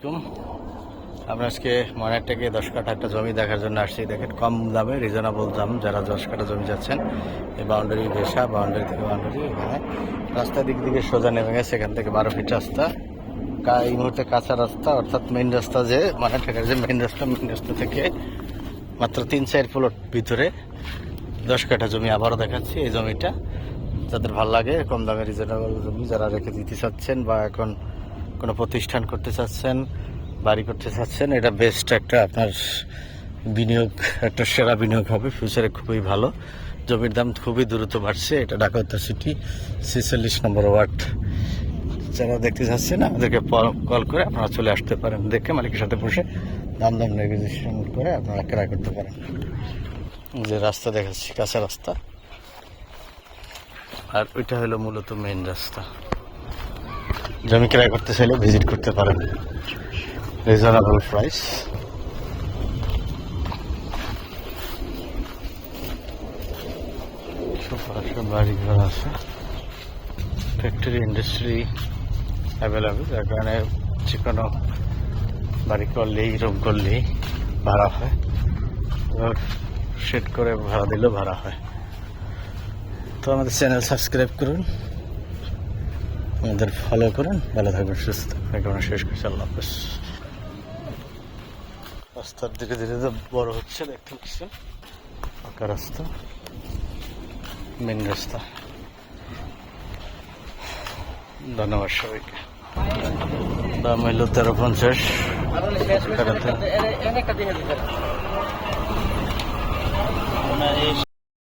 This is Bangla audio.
আলাইকুম। আমরা আজকে মনেরটাকে দশ কাঠা একটা জমি দেখার জন্য আসছি। দেখেন, কম দামে রিজনেবল দাম যারা দশ কাঠা জমি যাচ্ছেন, এই বাউন্ডারি ঘেসা বাউন্ডারি থেকে বাউন্ডারি এখানে রাস্তা দিক দিকে সোজা নেমে গেছে, এখান থেকে বারো ফিট রাস্তা। এই মুহূর্তে কাঁচা রাস্তা, অর্থাৎ মেইন রাস্তা যে মনেরটাকের যে মেইন রাস্তা মেন রাস্তা থেকে মাত্র তিন, চার প্লট ভিতরে দশ কাঠা জমি আবারও দেখাচ্ছি এই জমিটা। যাদের ভালো লাগে, কম দামে রিজনেবল জমি যারা রেখে দিতে চাচ্ছেন বা এখন কোনো প্রতিষ্ঠান করতে চাচ্ছেন, বাড়ি করতে চাচ্ছেন, এটা বেস্ট একটা আপনার বিনিয়োগ, একটা সেরা বিনিয়োগ হবে। ফিউচারে খুবই ভালো। জমির দাম খুবই দ্রুত বাড়ছে। এটা উত্তর সিটি ছেচল্লিশ নম্বর ওয়ার্ড। যারা দেখতে চাচ্ছেন, আমাদেরকে কল করে আপনারা চলে আসতে পারেন। দেখে মালিকের সাথে বসে দাম দাম নেগোসিয়েশন করে আপনারা ক্রয় করতে পারেন। যে রাস্তা দেখাচ্ছি, কাঁচা রাস্তা। আর ওইটা হলো মূলত মেন রাস্তা। জমি ক্রয় করতে চাইলে ভিজিট করতে পারেন। Reasonable price. বাড়ি ঘর আছে। ফ্যাক্টরি ইন্ডাস্ট্রি অ্যাভেলেবেল যার কারণে যে কোনো বাড়ি করলেই রুম করলেই ভাড়া হয়। সেট করে ভাড়া দিলেও ভাড়া হয়। তো আমাদের চ্যানেল সাবস্ক্রাইব করুন। আমাদের ফলো করুন, ভালো থাকবেন, সুস্থ থাকবেন। শেষ করছি, আল্লাহ হাফেজ। রাস্তার ধীরে ধীরে তো বড় হচ্ছে, দেখতে পাচ্ছেন। পাকা রাস্তা মেন রাস্তা। ধন্যবাদ সবাইকে। দাম হইল তেরো পঞ্চাশ।